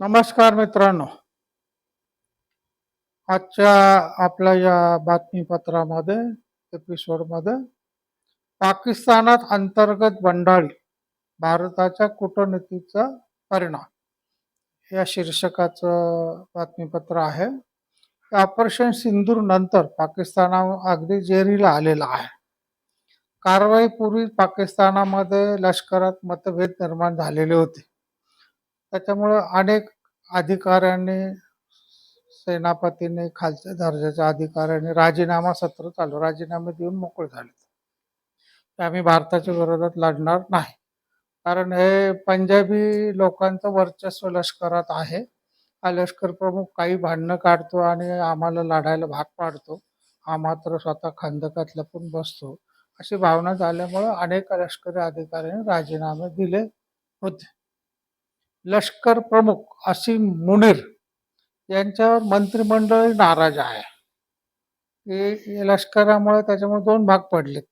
नमस्कार मित्रांनो. आजच्या आपल्या या बातमीपत्रामध्ये एपिसोडमध्ये पाकिस्तानात अंतर्गत बंडाळी भारताच्या कूटनीतीचा परिणाम. या शीर्षकाचं बातमीपत्र आहे ऑपरेशन सिंदूर नंतर पाकिस्ताना अगदी जेरीला आलेला आहे. कारवाईपूर्वी पाकिस्तानामध्ये लष्करात मतभेद निर्माण झालेले होते. त्याच्यामुळं अनेक अधिकाऱ्यांनी सेनापतींनी खालच्या दर्जाच्या अधिकाऱ्यांनी राजीनामा सत्र चालू राजीनामे देऊन मोकळे झाले. ते आम्ही भारताच्या विरोधात लढणार नाही. कारण हे पंजाबी लोकांचं वर्चस्व लष्करात आहे. हा लष्कर प्रमुख काही भांडणं काढतो आणि आम्हाला लढायला भाग पाडतो. हा मात्र स्वतः खंदकात लपून बसतो. अशी भावना झाल्यामुळं अनेक लष्करी अधिकाऱ्यांनी राजीनामे दिले होते. लष्कर प्रमुख असीम मुनीर यांच्यावर मंत्रिमंडळ नाराज आहे. की लष्करामुळे त्याच्यामुळे दोन भाग पडलेत.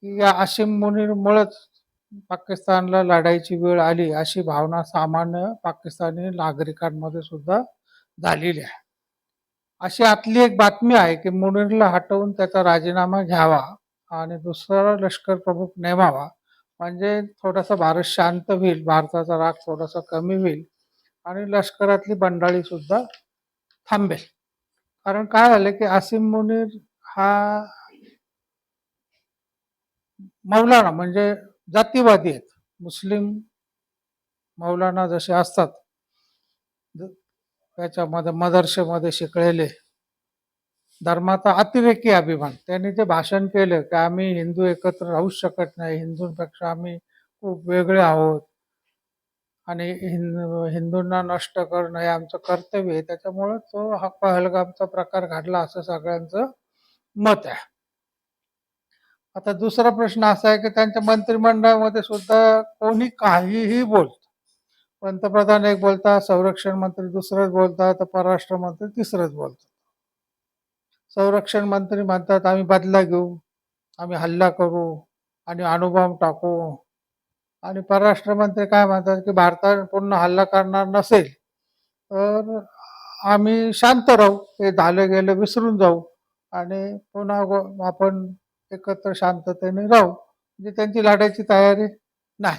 की या असीम मुनीरमुळेच पाकिस्तानला लढायची वेळ आली अशी भावना सामान्य पाकिस्तानी नागरिकांमध्ये सुद्धा झालेली आहे. अशी आतली एक बातमी आहे की मुनीरला हटवून त्याचा राजीनामा घ्यावा आणि दुसरा लष्कर प्रमुख नेमावा म्हणजे थोडासा भारत शांत होईल भारताचा राग थोडासा कमी होईल आणि लष्करातली बंडाळी सुद्धा थांबेल. कारण काय झालं की आसिम मुनीर हा मौलाना म्हणजे जातीवादी आहेत. मुस्लिम मौलाना जसे असतात त्याच्यामध्ये मदरसेमध्ये शिकलेले धर्माचा अतिरेकी अभिमान. त्यांनी ते भाषण केलं की आम्ही हिंदू एकत्र राहू शकत नाही हिंदूंपेक्षा आम्ही खूप वेगळे आहोत आणि हिंदू हिंदूंना नष्ट करणं हे आमचं कर्तव्य आहे. त्याच्यामुळे तो हा पहलगामचा प्रकार घडला असं सगळ्यांचं मत आहे. आता दुसरा प्रश्न असा आहे की त्यांच्या मंत्रिमंडळामध्ये सुद्धा कोणी काहीही बोलत. पंतप्रधान एक बोलतात संरक्षण मंत्री दुसरंच बोलतात परराष्ट्र मंत्री तिसरंच बोलतात. संरक्षण मंत्री म्हणतात आम्ही बदला घेऊ आम्ही हल्ला करू आणि अणुबॉम्ब टाकू. आणि परराष्ट्र मंत्री काय म्हणतात की भारतात पूर्ण हल्ला करणार नसेल तर आम्ही शांत राहू हे झालं गेलं विसरून जाऊ आणि पुन्हा आपण एकत्र शांततेने राहू म्हणजे त्यांची लढायची तयारी नाही.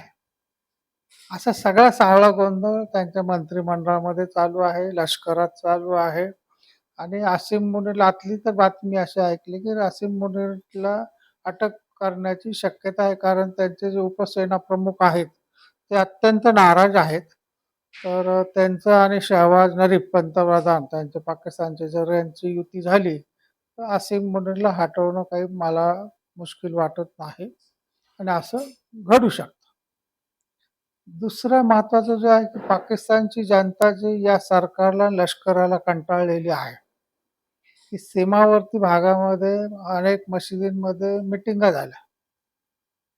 असा सगळा सावळा गोंधळ त्यांच्या मंत्रिमंडळामध्ये चालू आहे लष्करात चालू आहे. आणि आसिम मुनीर आतली तर बातमी अशी ऐकली की आसिम मुनीरला अटक करण्याची शक्यता आहे कारण त्यांचे जे उपसेना प्रमुख आहेत ते अत्यंत नाराज आहेत. तर त्यांचं आणि शहबाज नरीफ पंतप्रधान त्यांचे पाकिस्तानचे जर यांची युती झाली तर आसिम मुनीरला हटवणं काही मला मुश्किल वाटत नाही. आणि असं घडू शकतं. दुसरं महत्वाचं जे आहे की पाकिस्तानची जनता जी या सरकारला लष्कराला कंटाळलेली आहे की सीमावर्ती भागामध्ये अनेक मशिदींमध्ये मिटिंगा झाल्या.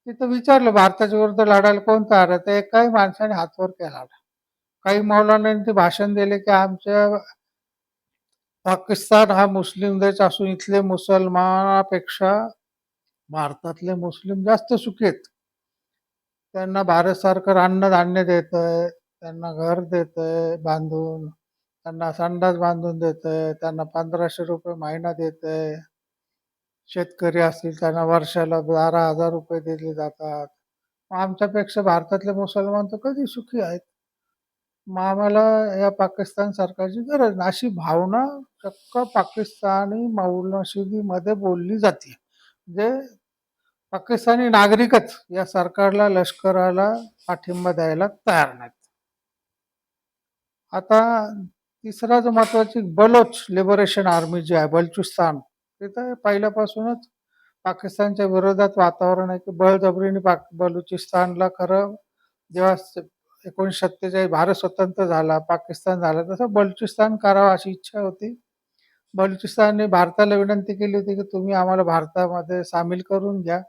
तिथं विचारलं भारताच्या विरुद्ध लढायला कोण तयार आहे? तर एकाही माणसाने हातवर केला काही मौलानांनी ते भाषण दिले की आमच्या पाकिस्तान हा मुस्लिम देश असून इथले मुसलमानापेक्षा भारतातले मुस्लिम जास्त सुखी आहेत त्यांना भारत सरकार अन्नधान्य देत आहे त्यांना घर देत आहे बांधून त्यांना संडास बांधून देत आहे त्यांना पंधराशे रुपये महिना देत आहे शेतकरी असतील त्यांना वर्षाला बारा हजार रुपये दिले जातात. आमच्यापेक्षा भारतातले मुसलमान तर कधी सुखी आहेत? मग आम्हाला या पाकिस्तान सरकारची गरज नाही. अशी भावना चक्क पाकिस्तानी मौलशिदीमध्ये बोलली जाते. जे पाकिस्तानी नागरिकच या सरकारला लष्कराला पाठिंबा द्यायला तयार नाहीत. आता तिसरा जो महत्वाची बलोच लिबरेशन आर्मी जी आहे बलुचिस्तान तिथं पहिल्यापासूनच पाकिस्तानच्या विरोधात वातावरण आहे की बळजबरीने पाक बलुचिस्तानला खरं जेव्हा एकोणीसशे सत्तेचाळीस भारत स्वतंत्र झाला पाकिस्तान झाला तसं बलुचिस्तान करावं अशी इच्छा होती. बलुचिस्तानने भारताला विनंती केली होती की तुम्ही आम्हाला भारतामध्ये सामील करून घ्या.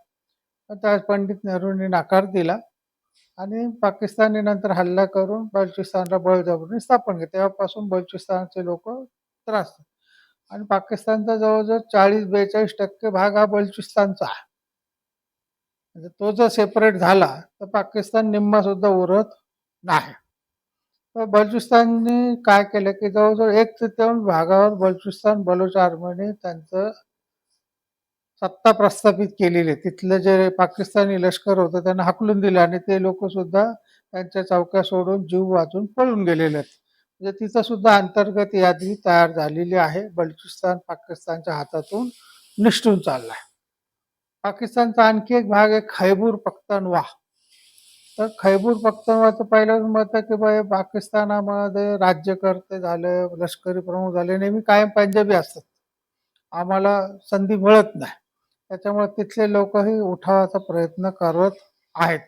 त्या पंडित नेहरूंनी नकार दिला. आणि पाकिस्तानी नंतर हल्ला करून बलुचिस्तानला बळजबरीने स्थापन केलं. तेव्हापासून बलुचिस्तानचे लोक त्रास आणि पाकिस्तानचा जवळजवळ चाळीस बेचाळीस टक्के भाग हा बलुचिस्तानचा आहे. म्हणजे तो जर सेपरेट झाला तर पाकिस्तान निम्मा सुद्धा उरत नाही. तर बलुचिस्तानने काय केलं की जवळजवळ एक तृतीयांश भागावर बलुचिस्तान बलुच आर्मीने त्यांचं सत्ता प्रस्थापित केलेली आहे. तिथलं जे पाकिस्तानी लष्कर होतं त्यांना हाकलून दिलं आणि ते लोक सुद्धा त्यांच्या चौक्या सोडून जीव वाचून पळून गेलेले आहेत. म्हणजे तिथं सुद्धा अंतर्गत यादी तयार झालेली आहे. बलुचिस्तान पाकिस्तानच्या हातातून निष्ठून चाललाय. पाकिस्तानचा आणखी एक भाग आहे खैबूर पख्तनवा. तर खैबूर पख्तनवाचं पहिलं मत आहे की बाई पाकिस्तानामध्ये राज्यकर्ते झाले लष्करी प्रमुख झाले नेहमी कायम पंजाबी असतात. आम्हाला संधी मिळत नाही. त्याच्यामुळे तिथले लोकही उठावाचा प्रयत्न करत आहेत.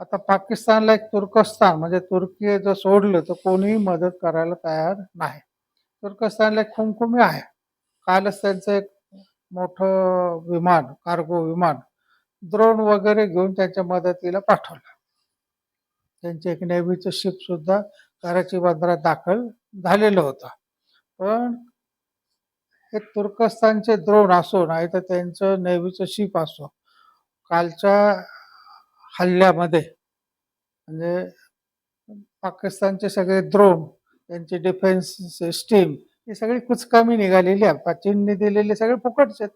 आता पाकिस्तानला एक तुर्कस्तान म्हणजे तुर्की जर सोडलं तर कोणीही मदत करायला तयार नाही. तुर्कस्तानला एक खुमखुमी आहे. कालच त्यांचं एक मोठं विमान कार्गो विमान द्रोण वगैरे घेऊन त्यांच्या मदतीला पाठवलं. त्यांचे एक नेव्हीचं शिप सुद्धा कराची बंदरात दाखल झालेलं होतं. पण हे तुर्कस्तानचे द्रोण असो नाही तर त्यांचं नेव्हीचं शिप असो कालच्या हल्ल्यामध्ये म्हणजे पाकिस्तानचे सगळे द्रोण त्यांची डिफेन्स सिस्टीम ही सगळी कुचकामी निघालेली आहे. चीनने दिलेले सगळे फुकटचे आहेत.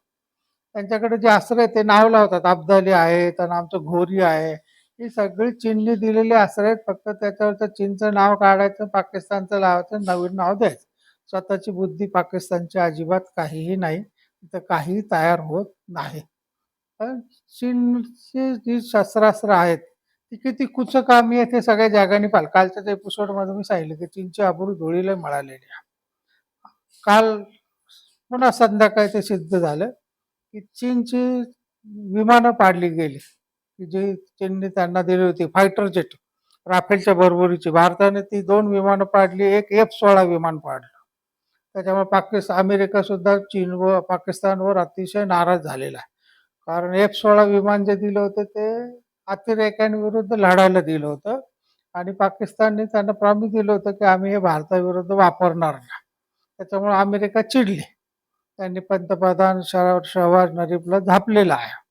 त्यांच्याकडे जे आश्रय आहेत ते नाव लावतात अब्दाली आहेत आणि आमचं घोरी आहे. ही सगळी चीनने दिलेले आश्रय आहेत. फक्त त्याच्यावरचं चीनचं नाव काढायचं पाकिस्तानचं लावायचं नवीन नाव द्यायचं. स्वतःची बुद्धी पाकिस्तानची अजिबात काहीही नाही तिथं काहीही तयार होत नाही. पण चीनची जी शस्त्रास्त्र आहेत ती किती कुचकामी आहे ते सगळ्या जागाने पाल कालच्या कालच्याच एपिसोडमध्ये मी सांगितलं की चीनची आबरू धुळीला मिळालेली आहे. काल पुन्हा संध्याकाळी ते सिद्ध झालं की चीनची विमानं पाडली गेली. की जी चीनने त्यांना दिली होती फायटर जेट राफेलच्या बरोबरीची भारताने ती दोन विमानं पाडली एक एफ सोळा विमान पाडलं. त्याच्यामुळे पाकिस्तान अमेरिका सुद्धा चीन व पाकिस्तानवर अतिशय नाराज झालेला आहे. कारण एफ सोळा विमान जे दिलं होतं ते अतिरेक्यांविरुद्ध लढायला दिलं होतं. आणि पाकिस्तानने त्यांना प्रॉमिस दिलं होतं की आम्ही हे भारताविरुद्ध वापरणार नाही. त्याच्यामुळे अमेरिका चिडली. त्यांनी पंतप्रधान शह- शहवाज शरीफला झापलेला आहे.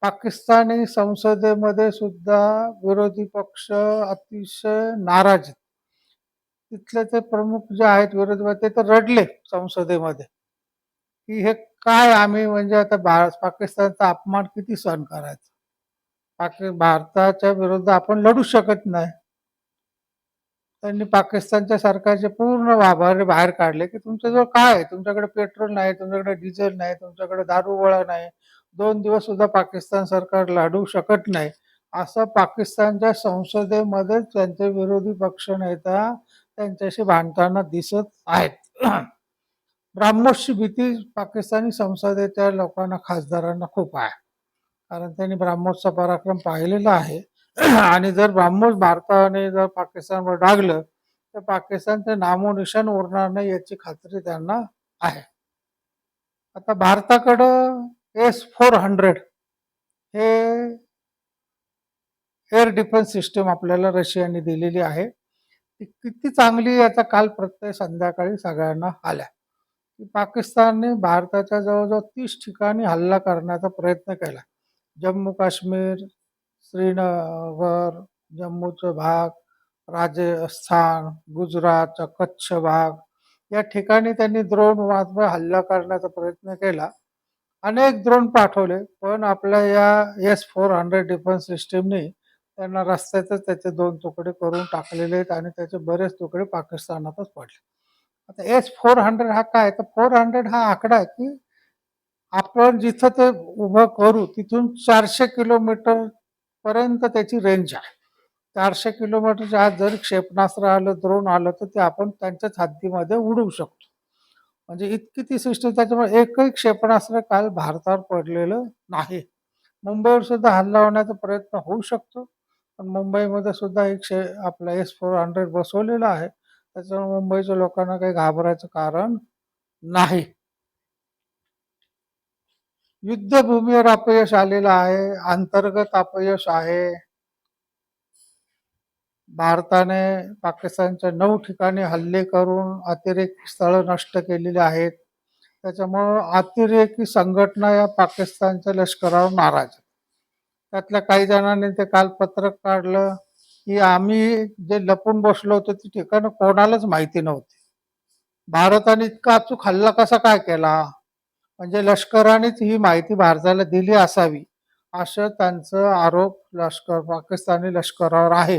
पाकिस्तानी संसदेमध्ये सुद्धा विरोधी पक्ष अतिशय नाराज आहेत. तिथले ते प्रमुख जे आहेत विरोधी ते तर रडले संसदेमध्ये. की हे काय आम्ही म्हणजे आता भारत पाकिस्तानचा अपमान किती सहन करायचा? पाकि भारताच्या विरुद्ध आपण लढू शकत नाही. त्यांनी पाकिस्तानच्या सरकारचे पूर्ण वाभारे बाहेर काढले की तुमच्याजवळ काय आहे? तुमच्याकडे पेट्रोल नाही तुमच्याकडे डिझेल नाही तुमच्याकडे दारू नाही. दोन दिवस सुद्धा पाकिस्तान सरकार लढू शकत नाही. असं पाकिस्तानच्या संसदेमध्ये त्यांचे विरोधी पक्ष नेता त्यांच्याशी भांडताना दिसत आहेत. ब्राह्मोसची भीती पाकिस्तानी संसदेच्या लोकांना खासदारांना खूप आहे. कारण त्यांनी ब्राह्मोसचा पराक्रम पाहिलेला आहे. आणि जर ब्राह्मोस भारताने जर पाकिस्तानवर डागलं तर पाकिस्तानचं नामोनिशान उरणार नाही याची खात्री त्यांना आहे. आता भारताकडं एस फोर हंड्रेड हे एअर डिफेन्स सिस्टम आपल्याला रशियाने दिलेली आहे. ती किती चांगली याचा काल प्रत्यय संध्याकाळी सगळ्यांना आला की पाकिस्तानने भारताच्या जवळजवळ तीस ठिकाणी हल्ला करण्याचा प्रयत्न केला. जम्मू काश्मीर श्रीनगर जम्मूचा भाग राजस्थान गुजरातचा कच्छ भाग या ठिकाणी त्यांनी द्रोण मात्र हल्ला करण्याचा प्रयत्न केला. अनेक द्रोण पाठवले पण आपल्या या एस फोर हंड्रेड डिफेन्स सिस्टीमने त्यांना रस्त्यातच त्याचे दोन तुकडे करून टाकलेले आहेत आणि त्याचे बरेच तुकडे पाकिस्तानातच पडले. आता एस फोर हंड्रेड हा काय? तर फोर हंड्रेड हा आकडा आहे की आपण जिथं ते उभं करू तिथून चारशे किलोमीटर पर्यंत त्याची रेंज आहे. चारशे किलोमीटरच्या आत जर क्षेपणास्त्र आलं द्रोण आलं तर ते आपण त्यांच्याच हद्दीमध्ये उडवू शकतो. म्हणजे इतकी ती सिस्टम त्याच्यामुळे एकही क्षेपणास्त्र काल भारतावर पडलेलं नाही. मुंबईवर सुद्धा हल्ला होण्याचा प्रयत्न होऊ शकतो. पण मुंबईमध्ये सुद्धा एक शे आपला एस फोर हंड्रेड बसवलेला आहे. त्याच्यामुळे मुंबईच्या लोकांना काही घाबरायचं कारण नाही. युद्धभूमीवर अपयश आलेलं आहे अंतर्गत अपयश आहे. भारताने पाकिस्तानच्या नऊ ठिकाणी हल्ले करून अतिरेकी स्थळं नष्ट केलेली आहेत. त्याच्यामुळं अतिरेकी संघटना या पाकिस्तानच्या लष्करावर नाराज आहेत. त्यातल्या काही जणांनी ते काल पत्रक काढलं की आम्ही जे लपून बसलो होतो ती ठिकाणं कोणालाच माहिती नव्हती. भारताने इतका अचूक हल्ला कसा काय केला? म्हणजे लष्करानेच ही माहिती भारताला दिली असावी असं त्यांचं आरोप लष्कर पाकिस्तानी लष्करावर आहे.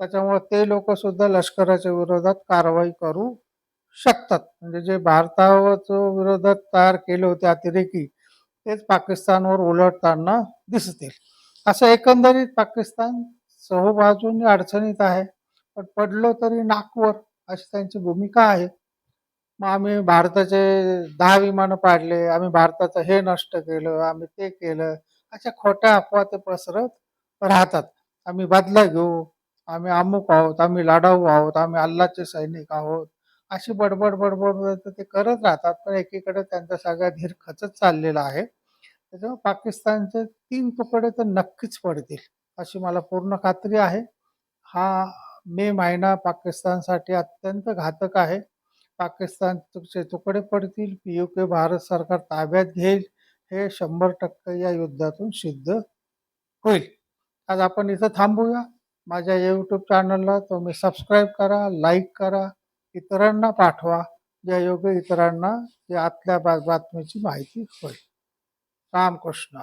त्याच्यामुळे ते लोक सुद्धा लष्कराच्या विरोधात कारवाई करू शकतात. म्हणजे जे भारताच्या विरोधात तयार केले होते अतिरेकी तेच पाकिस्तानवर उलटताना दिसतील. असं एकंदरीत पाकिस्तान चहूबाजूनी अडचणीत आहे पण पडलो तरी नाकवर अशी त्यांची भूमिका आहे. मग आम्ही भारताचे दहा विमानं पाडले आम्ही भारताचं हे नष्ट केलं आम्ही ते केलं अशा खोट्या अफवा ते पसरत राहतात. आम्ही बदला घेऊ आम्ही अमुक आहोत आम्ही लढाऊ आहोत आम्ही अल्लाचे सैनिक आहोत अशी बडबड बडबड तर ते करत राहतात पण एकीकडे त्यांचा सगळा धीर खचत चाललेला आहे. त्याच्यामुळे पाकिस्तानचे तीन तुकडे तर नक्कीच पडतील अशी मला पूर्ण खात्री आहे. हा मे महिना पाकिस्तानसाठी अत्यंत घातक आहे. पाकिस्तानचे तुकडे पडतील पी यू के भारत सरकार ताब्यात घेईल हे शंभर टक्के या युद्धातून सिद्ध होईल. आज आपण इथं थांबूया. माझ्या यूट्यूब चॅनलला तुम्ही सबस्क्राईब करा लाईक करा इतरांना पाठवा. ज्या योग्य इतरांना या आतल्या बा- बातमीची माहिती होईल. রামকৃষ্ণ